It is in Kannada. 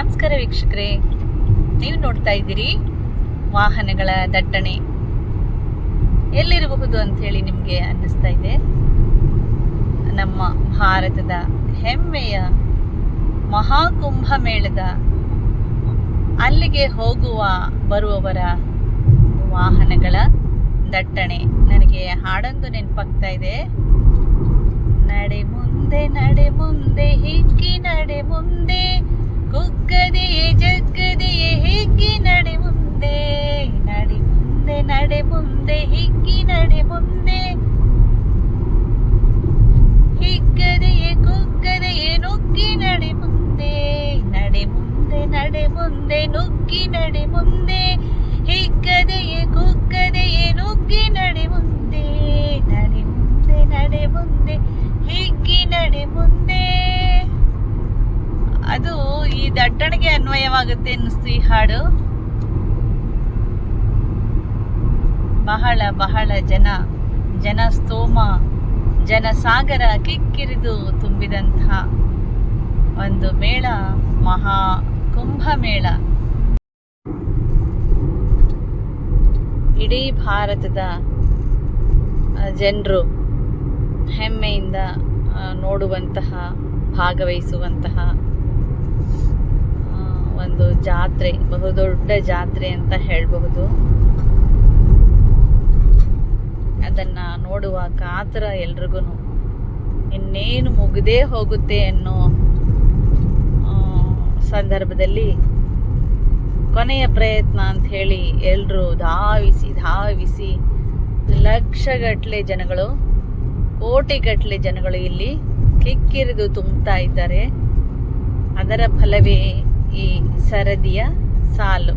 ನಮಸ್ಕಾರ ವೀಕ್ಷಕರೇ. ನೀವು ನೋಡ್ತಾ ಇದ್ದೀರಿ ವಾಹನಗಳ ದಟ್ಟಣೆ. ಎಲ್ಲಿರಬಹುದು ಅಂತ ಹೇಳಿ ನಿಮಗೆ ಅನ್ನಿಸ್ತಾ ಇದೆ. ನಮ್ಮ ಭಾರತದ ಹೆಮ್ಮೆಯ ಮಹಾಕುಂಭ ಮೇಳದ ಅಲ್ಲಿಗೆ ಹೋಗುವ ಬರುವವರ ವಾಹನಗಳ ದಟ್ಟಣೆ. ನನಗೆ ಹಾಡೊಂದು ನೆನಪಾಗ್ತಾ ಇದೆ. ನಡೆ ಮುಂದೆ ನಡೆ ಮುಂದೆ ಹಿಕ್ಕಿ ನಡೆ ಮುಂದೆ. ಮುಂದೆ, ಹಿಗ್ಗಿ ನಡೆ ಮುಂದೆ. ಹಿಗ್ಗದೆಯೇ ಕುಗ್ಗದೆಯೇ ನುಗ್ಗಿ ನಡೆ ಮುಂದೆ. ನಡೆ ಮುಂದೆ ನಡೆ ಮುಂದೆ, ನುಗ್ಗಿ ನಡೆ ಮುಂದೆ. ಹಿಗ್ಗದೆಯೇ ಕುಗ್ಗದೆಯೇ ನುಗ್ಗಿ ನಡೆ ಮುಂದೆ. ನಡೆ ಮುಂದೆ ನಡೆ ಮುಂದೆ, ಹಿಗ್ಗಿ ನಡೆ ಮುಂದೆ. ಅದು ಈ ದಟ್ಟಣೆಗೆ ಅನ್ವಯವಾಗುತ್ತೆ ಅನ್ನಿಸ್ತು ಈ ಹಾಡು. ಬಹಳ ಬಹಳ ಜನ ಜನಸ್ತೋಮ ಜನಸಾಗರ ಕಿಕ್ಕಿರಿದು ತುಂಬಿದಂತಹ ಒಂದು ಮೇಳ, ಮಹಾ ಕುಂಭ ಮೇಳ. ಇಡೀ ಭಾರತದ ಜನರು ಹೆಮ್ಮೆಯಿಂದ ನೋಡುವಂತಹ, ಭಾಗವಹಿಸುವಂತಹ ಒಂದು ಜಾತ್ರೆ, ಬಹುದೊಡ್ಡ ಜಾತ್ರೆ ಅಂತ ಹೇಳಬಹುದು. ಅದನ್ನ ನೋಡುವ ಕಾತರ ಎಲ್ರಿಗೂ ಇನ್ನೇನು ಮುಗದೇ ಹೋಗುತ್ತೆ ಅನ್ನೋ ಸಂದರ್ಭದಲ್ಲಿ ಕೊನೆಯ ಪ್ರಯತ್ನ ಅಂತ ಹೇಳಿ ಎಲ್ಲರೂ ಧಾವಿಸಿ ಧಾವಿಸಿ ಲಕ್ಷಗಟ್ಟಲೆ ಜನಗಳು ಕೋಟಿಗಟ್ಟಲೆ ಜನಗಳು ಇಲ್ಲಿ ಕಿಕ್ಕಿರಿದು ತುಂಬುತ್ತಾ ಇದ್ದಾರೆ. ಅದರ ಫಲವೇ ಈ ಸರದಿಯ ಸಾಲು.